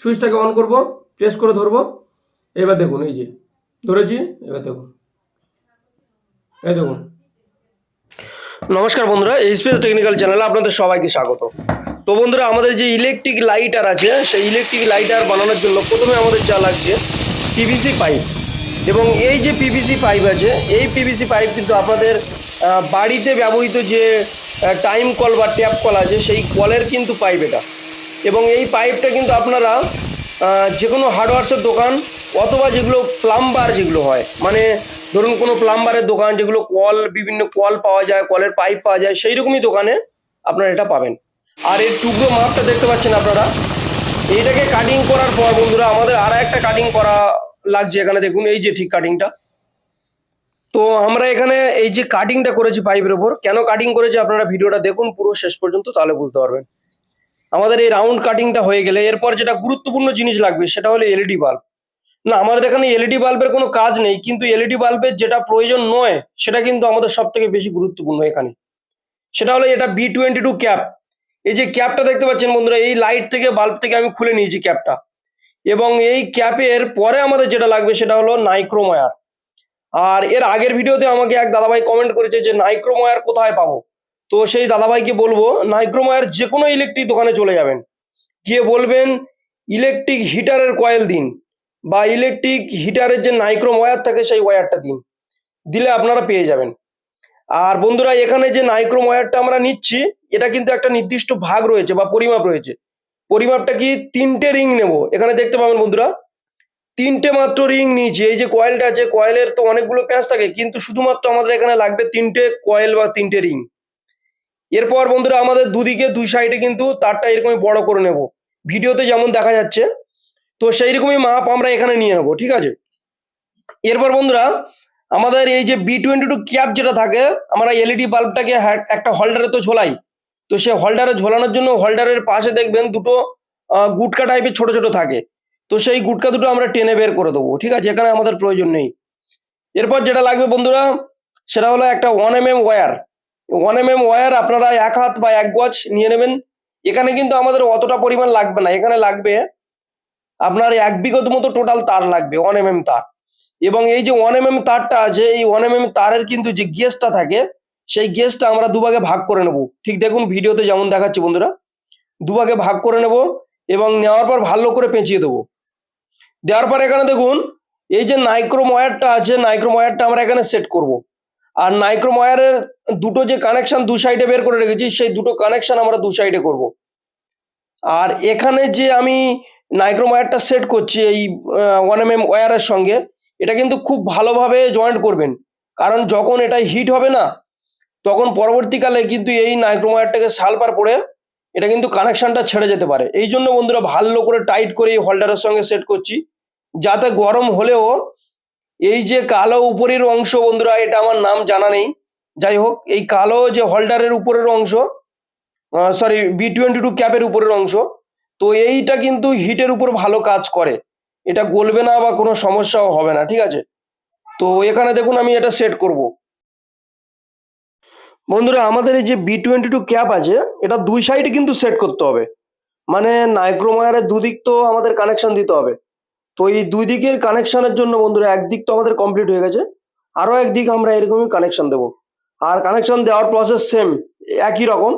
সুইচটাকে on করব press করে ধরবো। এবার দেখুন, এই যে, ধরেছি, এবার দেখুন। এই দেখুন। নমস্কার বন্ধুরা স্পেস টেকনিক্যাল চ্যানেলে আপনাদের সবাইকে স্বাগত। তো বন্ধুরা, আমাদের যে ইলেকট্রিক লাইটার আছে, সেই ইলেকট্রিক লাইটার বানানোর জন্য প্রথমে আমাদের যা লাগছে পিভিসি পাইপ এবং এই যে পিভিসি পাইপ আছে, এই পিভিসি পাইপ কিন্তু আপনাদের বাড়িতে ব্যবহৃত যে টাইম কল বা ট্যাপ কল আছে, সেই কলের কিন্তু পাইপ এটা। এবং এই পাইপটা কিন্তু আপনারা যে কোনো হার্ডওয়ার্সের দোকান অথবা যেগুলো প্লাম্বার যেগুলো হয় মানে ধরুন কোনো প্লাম্বারের দোকান যেগুলো কল, বিভিন্ন কল পাওয়া যায়, কলের পাইপ পাওয়া যায় সেই রকমই দোকানে আপনারা এটা পাবেন। আর এর টুকরো মাপটা দেখতে পাচ্ছেন আপনারা। এইটাকে কাটিং করার পর বন্ধুরা, আমাদের আর একটা কাটিং করা লাগছে এখানে, দেখুন, এই যে ঠিক কাটিংটা তো আমরা এখানে এই যে কাটিংটা করেছি পাইপের ওপর কেন কাটিং করেছি আপনারা ভিডিওটা দেখুন, পুরো শেষ পর্যন্ত, তাহলে বুঝতে পারবেন। আমাদের এই রাউন্ড কাটিংটা হয়ে গেলে, এরপর যেটা গুরুত্বপূর্ণ জিনিস লাগবে, সেটা হলো এলইডি বাল্ব না, আমাদের এখানে এলইডি বাল্বের কোনো কাজ নেই, কিন্তু এলইডি বাল্বের যেটা প্রয়োজন নয়, সেটা কিন্তু আমাদের সব থেকে বেশি গুরুত্বপূর্ণ এখানে। সেটা হলো এটা বি টোয়েন্টি টু ক্যাপ এই যে ক্যাপটা দেখতে পাচ্ছেন বন্ধুরা, এই লাইট থেকে বাল্ব থেকে আমি খুলে নিয়েছি ক্যাপটা এবং এই ক্যাপের পরে আমাদের যেটা লাগবে, সেটা হলো নাইক্রোময়ার আর এর আগের ভিডিওতে আমাকে এক দাদাভাই কমেন্ট করেছে যে নাইক্রোময়ার কোথায় পাবো? তো সেই দাদাভাইকে বলব নাইক্রোময়ার যে কোনো ইলেকট্রিক দোকানে চলে যাবেন। গিয়ে বলবেন ইলেকট্রিক হিটারের কয়েল দিন বা ইলেকট্রিক হিটারের যে নাইক্রোম ওয়্যার থাকে সেই ওয়্যারটা দিন। দিলে আপনারা পেয়ে যাবেন। আর বন্ধুরা, এখানে যে নাইক্রোম ওয়্যারটা আমরা নিচ্ছি, এটা কিন্তু একটা নির্দিষ্ট ভাগ রয়েছে বা পরিমাপ রয়েছে। পরিমাপটা কি তিনটে রিং নেব। এখানে দেখতে পাবেন বন্ধুরা, তিনটে মাত্র রিং নিয়েছি। এই যে কয়েলটা আছে কয়েলের তো অনেকগুলো প্যাঁচ থাকে, কিন্তু শুধুমাত্র আমাদের এখানে লাগবে তিনটে কয়েল বা তিনটে রিং এরপর বন্ধুরা আমাদের দুদিকে, দুই সাইডে কিন্তু তারটা এরকমই বড় করে নেব। ভিডিওতে যেমন দেখা যাচ্ছে, তো সেই রকমই মাপ আমরা এখানে নিয়ে নেব, ঠিক আছে? এরপর বন্ধুরা, আমাদের এই যে বি টোয়েন্টি টু ক্যাপ যেটা থাকে, আমরা এলইডি বাল্বটাকে হ্যাঁ- একটা হোল্ডারে তো ঝোলাই। তো সে হোল্ডারে ঝোলানোর জন্য হোল্ডারের পাশে দেখবেন দুটো গুটকা টাইপের ছোট ছোট থাকে। তো সেই গুটকা দুটো আমরা টেনে বের করে দেবো, ঠিক আছে? এখানে আমাদের প্রয়োজন নেই। এরপর যেটা লাগবে বন্ধুরা, সেটা হলো একটা one M M wire one M M wire আপনারা এক হাত বা এক গজ নিয়ে নেবেন। এখানে কিন্তু আমাদের অতটা পরিমাণ লাগবে না। এখানে লাগবে আপনার এক বিগত মতো টোটাল তার লাগবে ওয়ান এম এম তার। এবং এই যে ওয়ান এম এম তারটা আছে, এই ওয়ান এম এম তারের কিন্তু যে গেসটা থাকে, সেই গেসটা আমরা দুভাগে ভাগ করে নেব। ঠিক দেখুন, ভিডিওতে যেমন দেখাচ্ছি বন্ধুরা, দুভাগে ভাগ করে নেব এবং নেওয়ার পর ভালো করে পেঁচিয়ে দেবো। দেওয়ার পর এখানে দেখুন, এই যে নাইক্রোম ওয়্যারটা আছে নাইক্রোম ওয়্যারটা আমরা এখানে সেট করব। আর নাইক্রোম ওয়্যারের দুটো যে কানেকশন দু সাইডে বের করে রেখেছি, সেই দুটো কানেকশন আমরা দু সাইডে করব। আর এখানে যে আমি নাইক্রোম ওয়্যারটা সেট করছি এই ওয়ান এম এম ওয়্যারের সঙ্গে, এটা কিন্তু খুব ভালোভাবে জয়েন্ট করবেন। কারণ যখন এটা হিট হবে না, তখন পরবর্তীকালে কিন্তু এই নাইক্রোম ওয়্যারটাকে সালপার পড়ে এটা কিন্তু কানেকশনটা ছেড়ে যেতে পারে। এই জন্য বন্ধুরা ভালো করে টাইট করে এই হোল্ডারের সঙ্গে সেট করছি। যাতে গরম হলেও এই যে কালো উপরের অংশ বন্ধুরা, এটা আমার নাম জানা নেই। যাই হোক, এই কালো যে হোল্ডারের উপরের অংশ সরি বি টোয়েন্টি টু ক্যাপের উপরের অংশ, তো এইটা কিন্তু হিটের উপর ভালো কাজ করে। এটা গলবে না বা কোনো সমস্যাও হবে না, ঠিক আছে? তো এখানে দেখুন, আমি এটা সেট করব। বন্ধুরা, আমাদের এই যে বি টোয়েন্টি টু ক্যাপ আছে, এটা দুই সাইডে কিন্তু সেট করতে হবে। মানে নাইক্রোমায়ারের দুদিক তো আমাদের কানেকশন দিতে হবে। তো এই দুই দিকের কানেকশনের জন্য বন্ধুরা একদিক তো আমাদের কমপ্লিট হয়ে গেছে, আরও একদিক আমরা এরকমই কানেকশন দেবো। আর কানেকশন দেওয়ার প্রসেস সেম একই রকম।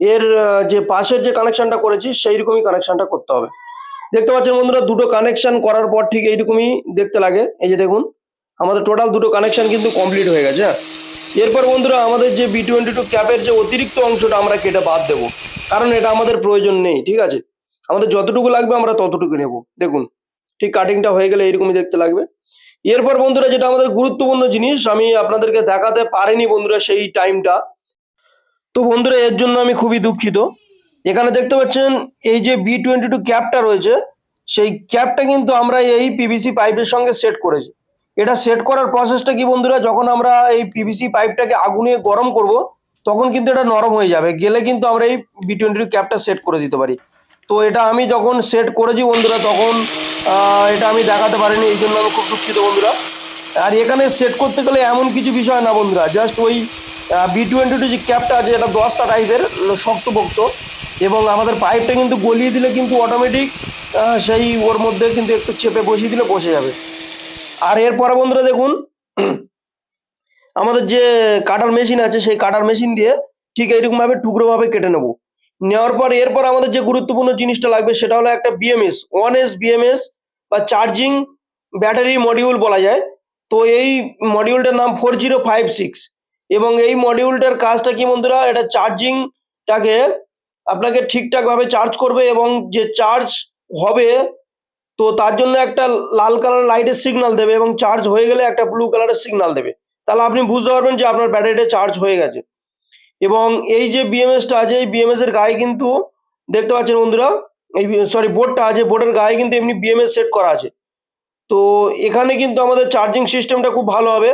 এর যে পাশের যে কানেকশনটা করেছি সেই রকমই কানেকশনটা করতে হবে। দেখতে পাচ্ছেন বন্ধুরা, দুটো কানেকশন করার পর ঠিক এইরকমই দেখতে লাগে। এই যে দেখুন, আমাদের টোটাল দুটো কানেকশন কিন্তু কমপ্লিট হয়ে গেছে। এরপর বন্ধুরা, আমাদের যে বি টোয়েন্টি টু ক্যাপের যে অতিরিক্ত অংশটা আমরা কেটে বাদ দেবো। কারণ এটা আমাদের প্রয়োজন নেই, ঠিক আছে? আমাদের যতটুকু লাগবে আমরা ততটুকু নেব। দেখুন ঠিক কাটিংটা হয়ে গেলে এইরকমই দেখতে লাগবে। এরপর বন্ধুরা যেটা আমাদের গুরুত্বপূর্ণ জিনিস, আমি আপনাদেরকে দেখাতে পারিনি বন্ধুরা সেই টাইমটা তো বন্ধুরা, এর জন্য আমি খুবই দুঃখিত। এখানে দেখতে পাচ্ছেন, এই যে বি টোয়েন্টি টু ক্যাপটা রয়েছে, সেই ক্যাপটা কিন্তু আমরা এই পিভিসি পাইপের সঙ্গে সেট করেছি। এটা সেট করার প্রসেসটা কি বন্ধুরা? যখন আমরা এই পিভিসি পাইপটাকে আগুনে গরম করব, তখন কিন্তু এটা নরম হয়ে যাবে। গেলে কিন্তু আমরা এই বি টোয়েন্টি টু ক্যাপটা সেট করে দিতে পারি। তো এটা আমি যখন সেট করেছি বন্ধুরা, তখন এটা আমি দেখাতে পারিনি, এই জন্য আমি খুব দুঃখিত বন্ধুরা। আর এখানে সেট করতে গেলে এমন কিছু বিষয় না বন্ধুরা জাস্ট ওই বি টোয়েন্টি টু যে ক্যাপটা আছে, এটা দশটা টাইপের শক্তপোক্ত। এবং আমাদের পাইপটা কিন্তু গলিয়ে দিলে কিন্তু অটোমেটিক সেই ওর মধ্যে কিন্তু একটু চেপে বসিয়ে দিলে বসে যাবে। আর এরপরে বন্ধুরা দেখুন, আমাদের যে কাটার মেশিন আছে, সেই কাটার মেশিন দিয়ে ঠিক এইরকমভাবে টুকরোভাবে কেটে নেব। নেওয়ার পর এরপর আমাদের যে গুরুত্বপূর্ণ জিনিসটা লাগবে সেটা হলো একটা বিএমএস ওয়ান এস বিএমএস বা চার্জিং ব্যাটারি মডিউল বলা যায়। তো এই মডিউলটার নাম ফোর জিরো ফাইভ সিক্স এবং এই মডিউলটার কাজটা কি বন্ধুরা? এটা চার্জিংটাকে আপনাকে ঠিকঠাকভাবে চার্জ করবে এবং যে চার্জ হবে, তো তার জন্য একটা লাল কালার লাইটের সিগন্যাল দেবে এবং চার্জ হয়ে গেলে একটা ব্লু কালারের সিগনাল দেবে। তাহলে আপনি বুঝতে পারবেন যে আপনার ব্যাটারিটা চার্জ হয়ে গেছে। এবং এই যে বিএমএসটা আছে, এই বিএমএস এর গায়ে কিন্তু দেখতে পাচ্ছেন বন্ধুরা, এই সরি বোর্ডটা আছে বোর্ডের গায়ে কিন্তু এমনি বিএমএস সেট করা আছে। তো এখানে কিন্তু আমাদের চার্জিং সিস্টেমটা খুব ভালো হবে।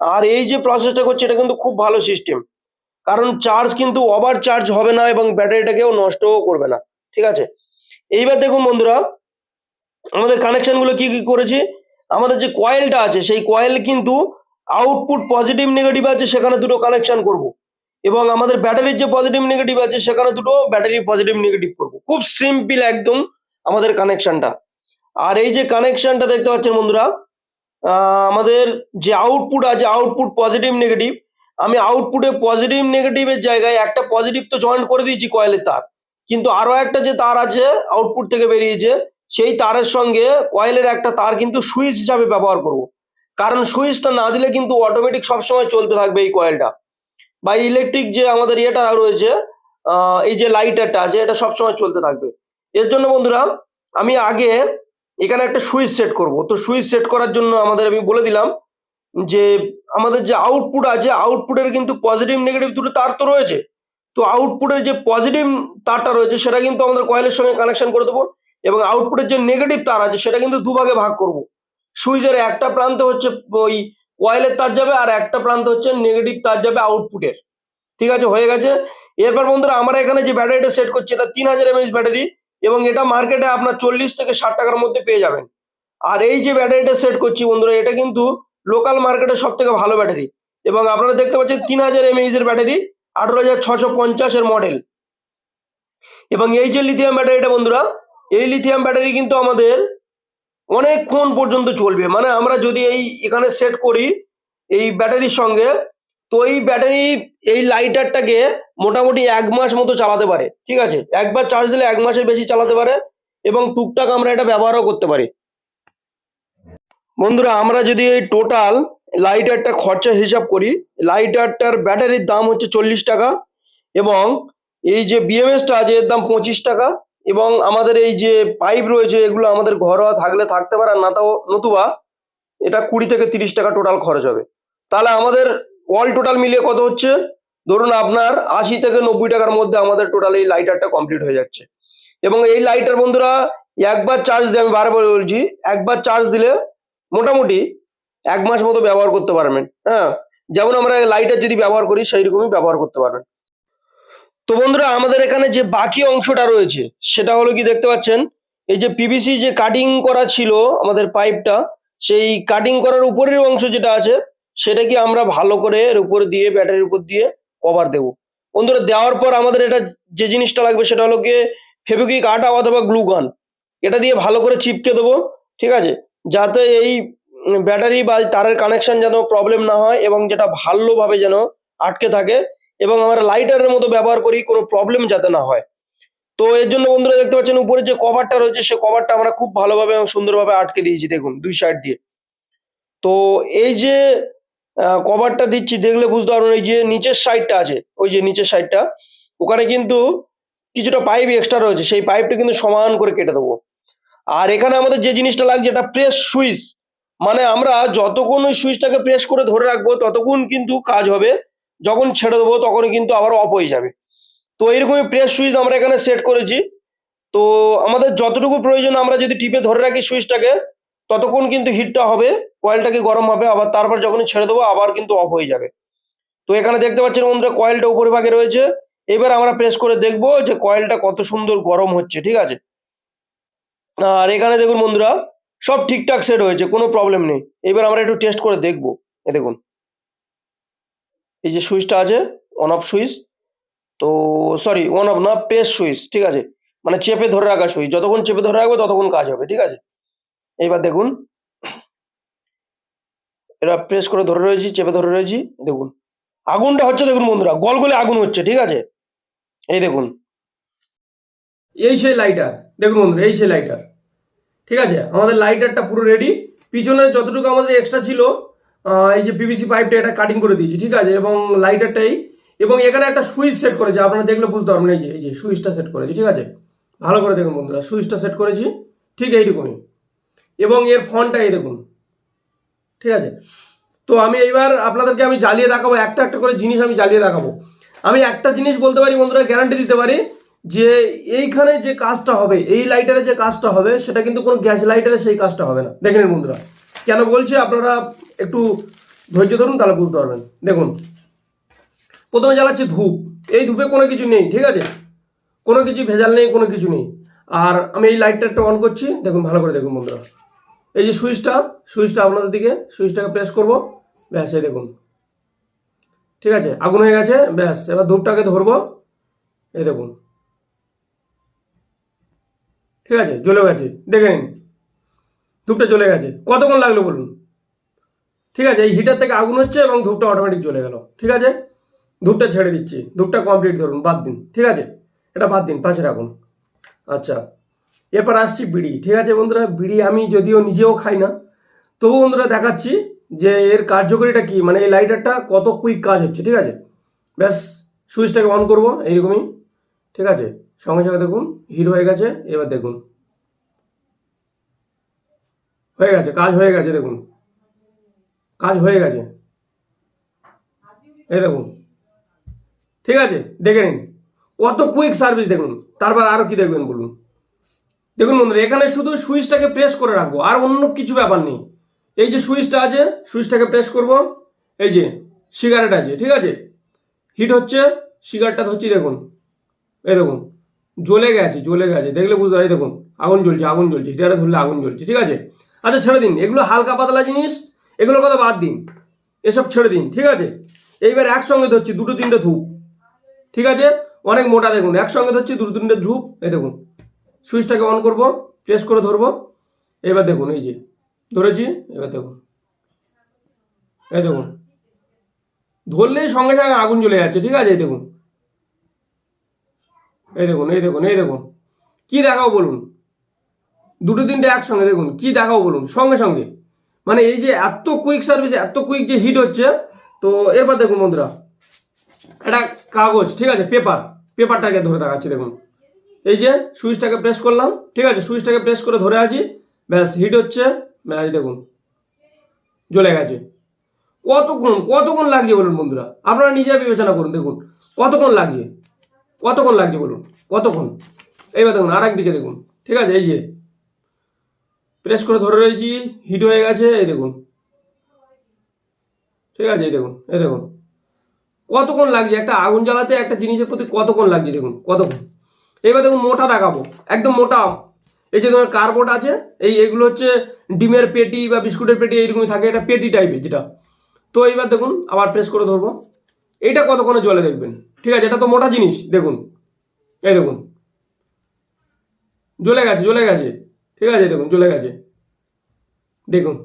আর এই যে প্রসেসটা করছে, এটা কিন্তু খুব ভালো সিস্টেম কারণ চার্জ কিন্তু ওভার চার্জ হবে না এবং ব্যাটারিটাকেও নষ্টও করবে না। ঠিক আছে? এইবার দেখুন বন্ধুরা, আমাদের কানেকশনগুলো কি কি করেছি? আমাদের যে কয়েলটা আছে, সেই কয়েল কিন্তু আউটপুট পজিটিভ নেগেটিভ আছে, সেখানে দুটো কানেকশন করব। এবং আমাদের ব্যাটারির যে পজিটিভ নেগেটিভ আছে, সেখানে দুটো ব্যাটারি পজিটিভ নেগেটিভ করব। খুব সিম্পল একদম আমাদের কানেকশনটা আর এই যে কানেকশনটা দেখতে পাচ্ছেন বন্ধুরা আমাদের যে আউটপুট আছে আউটপুট পজিটিভ নেগেটিভ আমি আউটপুটে পজিটিভ নেগেটিভের জায়গায় একটা পজিটিভ তো জয়েন্ট করে দিয়েছি কয়েলের তার। কিন্তু আরও একটা যে তার আছে আউটপুট থেকে বেরিয়েছে, সেই তারের সঙ্গে কয়েলের একটা তার কিন্তু সুইচ হিসাবে ব্যবহার করব। কারণ সুইচটা না দিলে কিন্তু অটোমেটিক সবসময় চলতে থাকবে এই কয়েলটা বা ইলেকট্রিক যে আমাদের ইয়েটা রয়েছে এই যে লাইটারটা আছে, এটা সবসময় চলতে থাকবে। এর জন্য বন্ধুরা, আমি আগে এখানে একটা সুইচ সেট করব। তো সুইচ সেট করার জন্য আমাদের আমি বলে দিলাম যে, আমাদের যে আউটপুট আছে আউটপুটের কিন্তু পজিটিভ নেগেটিভ দুটো তার তো রয়েছে। তো আউটপুটের যে পজিটিভ তারটা রয়েছে, সেটা কিন্তু আমাদের কয়েলের সঙ্গে কানেকশন করে দেবো এবং আউটপুটের যে নেগেটিভ তার আছে, সেটা কিন্তু দুভাগে ভাগ করব। সুইচের একটা প্রান্ত হচ্ছে ওই কয়েলের তার যাবে আর একটা প্রান্ত হচ্ছে নেগেটিভ তার যাবে আউটপুটের ঠিক আছে? হয়ে গেছে? এরপর বন্ধুরা, আমরা এখানে যে ব্যাটারিটা সেট করছি, এটা তিন হাজার এমএইচ ব্যাটারি এবং এটা মার্কেটে আপনার চল্লিশ থেকে ষাট টাকার মধ্যে পেয়ে যাবেন। আর এই যে ব্যাটারিটা সেট করছি বন্ধুরা, এটা কিন্তু লোকাল মার্কেটে সব থেকে ভালো ব্যাটারি এবং আপনারা দেখতে পাচ্ছেন তিন হাজার এমএইচ এর ব্যাটারি আঠারো হাজার ছশো পঞ্চাশের মডেল এবং এই যে লিথিয়াম ব্যাটারিটা বন্ধুরা, এই লিথিয়াম ব্যাটারি কিন্তু আমাদের অনেকক্ষণ পর্যন্ত চলবে। মানে আমরা যদি এই এখানে সেট করি, এই ব্যাটারির সঙ্গে, তো এই ব্যাটারি, এই লাইটারটাকে মোটামুটি এক মাস মতো চালাতে পারে। ঠিক আছে? একবার চার্জ দিলে এক মাসের বেশি চালাতে পারে এবং টুকটাক আমরা এটা ব্যবহারও করতে পারি। বন্ধুরা, আমরা যদি এই টোটাল লাইটারটা খরচা হিসাব করি লাইটারটার ব্যাটারির দাম হচ্ছে চল্লিশ টাকা এবং এই যে বিএমএসটা আছে, এর দাম পঁচিশ টাকা। এবং আমাদের এই যে পাইপ রয়েছে, এগুলো আমাদের ঘরোয়া থাকলে থাকতে পারে, আর না তাও নতুবা এটা কুড়ি থেকে তিরিশ টাকা টোটাল খরচ হবে। তাহলে আমাদের অল টোটাল মিলিয়ে কত হচ্ছে? ধরুন আপনার আশি থেকে নব্বই টাকার মধ্যে আমাদের টোটাল এই লাইটারটা কমপ্লিট হয়ে যাচ্ছে। এবং এই লাইটার বন্ধুরা, একবার চার্জ দিয়ে আমি বারবার বলছি, একবার চার্জ দিলে মোটামুটি এক মাস মতো ব্যবহার করতে পারবেন হ্যাঁ? যেমন আমরা লাইটার যদি ব্যবহার করি সেই রকমই ব্যবহার করতে পারবেন। তো বন্ধুরা, আমাদের এখানে যে বাকি অংশটা রয়েছে, সেটা হলো কি দেখতে পাচ্ছেন? এই যে পিভিসি যে কাটিং করা ছিল আমাদের পাইপটা সেই কাটিং করার উপরের অংশ যেটা আছে, সেটা কি আমরা ভালো করে এর উপর দিয়ে ব্যাটারির উপর দিয়ে কভার দেব। বন্ধুরা, দেওয়ার পর আমাদের এটা যে জিনিসটা লাগবে, সেটা হলো গিয়ে ফেবিকুইক আটা অথবা গ্লু গান এটা দিয়ে ভালো করে চিপকে দেবো, ঠিক আছে? যাতে এই ব্যাটারি বা তারের কানেকশন যেন প্রবলেম না হয় এবং যেটা ভালোভাবে যেন আটকে থাকে। এবং আমরা লাইটারের মতো ব্যবহার করি, কোনো প্রবলেম যাতে না হয়। তো এর জন্য বন্ধুরা দেখতে পাচ্ছেন, উপরে যে কভারটা রয়েছে, সে কভারটা আমরা খুব ভালোভাবে এবং সুন্দরভাবে আটকে দিয়েছি, দেখুন, দুই সাইড দিয়ে। তো এই যে কভারটা দিচ্ছি, দেখলে বুঝতে পারবেন, এই যে নিচের সাইডটা আছে, ওই যে নিচের সাইডটা ওখানে কিন্তু কিছুটা পাইপ এক্সট্রা রয়েছে, সেই পাইপটা কিন্তু সমান করে কেটে দেবো। আর এখানে আমাদের যে জিনিসটা লাগছে, এটা প্রেস সুইচ মানে আমরা যতক্ষণ ওই সুইচটাকে প্রেস করে ধরে রাখব, ততক্ষণ কিন্তু কাজ হবে যখন ছেড়ে দেবো, তখন কিন্তু আবার অফ হয়ে যাবে। তো এইরকমই প্রেস সুইচ আমরা এখানে সেট করেছি। তো আমাদের যতটুকু প্রয়োজন, আমরা যদি টিপে ধরে রাখি সুইচটাকে ততক্ষণ কিন্তু হিটটা হবে কয়েলটাকে গরম হবে, আবার তারপর যখনই ছেড়ে দেবো, আবার কিন্তু অফ হয়ে যাবে। তো এখানে দেখতে পাচ্ছেন বন্ধুরা কয়েলটা উপরে ভাগে রয়েছে। এবার আমরা প্রেস করে দেখব যে কয়েলটা কত সুন্দর গরম হচ্ছে, ঠিক আছে? আর এখানে দেখুন বন্ধুরা, সব ঠিকঠাক সেট হয়েছে, কোনো প্রবলেম নেই। এবার আমরা একটু টেস্ট করে দেখব। এ দেখুন। এই যে সুইচটা আছে অন অফ সুইচ, তো সরি অন অফ না প্রেস সুইচ, ঠিক আছে? মানে চেপে ধরে রাখা সুইচ, যতক্ষণ চেপে ধরে রাখবে ততক্ষণ কাজ হবে, ঠিক আছে? এইবার দেখুন এটা প্রেস করে ধরে রয়েছি, চেপে ধরে রয়েছি, দেখুন। আগুনটা হচ্ছে, দেখুন বন্ধুরা, গলগলে আগুন হচ্ছে, ঠিক আছে? এই দেখুন। এই সেই লাইটার দেখুন বন্ধুরা, এই সেই লাইটার ঠিক আছে? আমাদের লাইটারটা পুরো রেডি পিছনে যতটুকু আমাদের এক্সট্রা ছিল এই যে পিভিসি পাইপটা এটা কাটিং করে দিয়েছি, ঠিক আছে? এবং লাইটারটাই এবং এখানে একটা সুইচ সেট করেছি, আপনারা দেখলে বুঝতে পারবেন, এই যে এই যে সুইচটা সেট করেছি, ঠিক আছে? ভালো করে দেখুন বন্ধুরা, সুইচটা সেট করেছি, ঠিক এইটুকুনি এবং এর ফোনটা দেখুন, ঠিক আছে? তো আমি এইবার আপনাদেরকে আমি জ্বালিয়ে দেখাবো, একটা একটা করে জিনিস আমি জ্বালিয়ে দেখাবো। আমি একটা জিনিস বলতে পারি বন্ধুরা গ্যারান্টি দিতে পারি যে এইখানে যে কাজটা হবে, এই লাইটারে যে কাজটা হবে, সেটা কিন্তু কোনো গ্যাস লাইটারে সেই কাজটা হবে না। দেখে নিন বন্ধুরা, কেন বলছি আপনারা একটু ধৈর্য ধরুন, তাহলে বুঝতে পারবেন। দেখুন, প্রথমে জ্বালাচ্ছি ধূপ। এই ধূপে কোনো কিছু নেই, ঠিক আছে? কোনো কিছু ভেজাল নেই, কোনো কিছু নেই। আর আমি এই লাইটটা একটু অন করছি। দেখুন, ভালো করে দেখুন বন্ধুরা। এই যে সুইচটা সুইচটা আপনাদের দিকে, সুইচটাকে প্রেস করব। ব্যাস, এই দেখুন। ঠিক আছে, আগুন হয়ে গেছে, ব্যাস। এবার ধূপটাকে ধরবো। এই দেখুন। ঠিক আছে জ্বলে গেছে। দেখে নিন। ধূপটা চলে গেছে। কতক্ষণ লাগল বলুন? ঠিক আছে? এই হিটার থেকে আগুন হচ্ছে এবং ধূপটা অটোমেটিক জ্বলে গেল। ঠিক আছে? ধূপটা ছেড়ে দিচ্ছি। ধূপটা কমপ্লিট ধরুন, বাদ দিন। ঠিক আছে? এটা বাদ দিন, পাশে রাখুন। আচ্ছা। এরপর আসছি বিড়ি। ঠিক আছে বন্ধুরা? বিড়ি আমি যদিও নিজেও খাই না তবু বন্ধুরা দেখাচ্ছি যে এর কার্যকরীটা কি? মানে এই লাইটারটা কত কুইক কাজ হচ্ছে, ঠিক আছে? ব্যাস, সুইচটাকে অন করব এইরকমই। ঠিক আছে? সঙ্গে সঙ্গে দেখুন, হিট হয়ে গেছে, এবার দেখুন। হয়ে গেছে, কাজ হয়ে গেছে, দেখুন। কাজ হয়ে গেছে। এই দেখুন। ঠিক আছে, দেখে নিন। কত কুইক সার্ভিস দেখুন। তারপর আরও কি দেখবেন বলুন। দেখুন বন্ধুরা, এখানে শুধু সুইচটাকে প্রেস করে রাখব, আর অন্য কিছু ব্যাপার নেই। এই যে সুইচটা আছে, সুইচটাকে প্রেস করব। এই যে সিগারেট আছে, ঠিক আছে? হিট হচ্ছে সিগারেটটা হচ্ছে দেখুন। এই দেখুন, জ্বলে গেছে জ্বলে গেছে। দেখলে বুঝতে হয় দেখুন, আগুন জ্বলছে আগুন জ্বলছে হিটারে ধরলে আগুন জ্বলছে, ঠিক আছে? আচ্ছা ছেড়ে দিন। এগুলো হালকা পাতলা জিনিস এগুলো কথা বাদ দিন। এসব ছেড়ে দিন, ঠিক আছে? এইবার একসঙ্গে ধরছি দুটো তিনটে ধূপ ঠিক আছে? অনেক মোটা দেখুন, একসঙ্গে ধরছি দুটো তিনটে ধূপ এই দেখুন। সুইচটাকে অন করব, প্রেস করে ধরবো। এবার দেখুন, এই যে, ধরেছি, এবার দেখুন। এই দেখুন। ধরলেই সঙ্গে সঙ্গে আগুন জ্বলে যাচ্ছে, ঠিক আছে? এই দেখুন। এই দেখুন এই দেখুন এই দেখুন। কি দেখাও বলুন? দুটো তিনটে একসঙ্গে, দেখুন, কি দেখাও বলুন? সঙ্গে সঙ্গে। মানে এই যে এত কুইক সার্ভিস এত কুইক যে হিট হচ্ছে, তো এবার দেখুন বন্ধুরা, একটা কাগজ, ঠিক আছে পেপার পেপারটাকে ধরে দেখাচ্ছি দেখুন। এই যে সুইচটাকে প্রেস করলাম, ঠিক আছে সুইচটাকে প্রেস করে ধরে আছি, ব্যাস হিট হচ্ছে, ব্যাস দেখুন, জ্বলে গেছে। কতক্ষণ কতক্ষণ লাগছে বলুন বন্ধুরা? আপনারা নিজেরা বিবেচনা করুন, দেখুন, কতক্ষণ লাগছে? কতক্ষণ লাগছে বলুন? কতক্ষণ? এইবার দেখুন আর দিকে দেখুন, ঠিক আছে, এই যে প্রেস করে ধরে রয়েছি হিট হয়ে গেছে, এই দেখুন। ঠিক আছে, এই দেখুন এই দেখুন। কতক্ষণ লাগছে? একটা আগুন জ্বালাতে একটা জিনিসের প্রতি কতক্ষণ লাগছে, দেখুন, কতক্ষণ? এবার দেখুন, মোটা দেখাবো, একদম মোটা। এই যে তোমার কার্বোর্ড আছে, এই এগুলো হচ্ছে ডিমের পেটি বা বিস্কুটের পেটি, এইরকমই থাকে, এটা পেটি টাইপের যেটা। তো এইবার দেখুন, আবার প্রেস করে ধরবো। এটা কতক্ষণে জলে দেখবেন? ঠিক আছে, এটা তো মোটা জিনিস, দেখুন। এই দেখুন। জ্বলে গেছে জ্বলে গেছে। ঠিক আছে দেখুন চলে গেছে। দেখুন।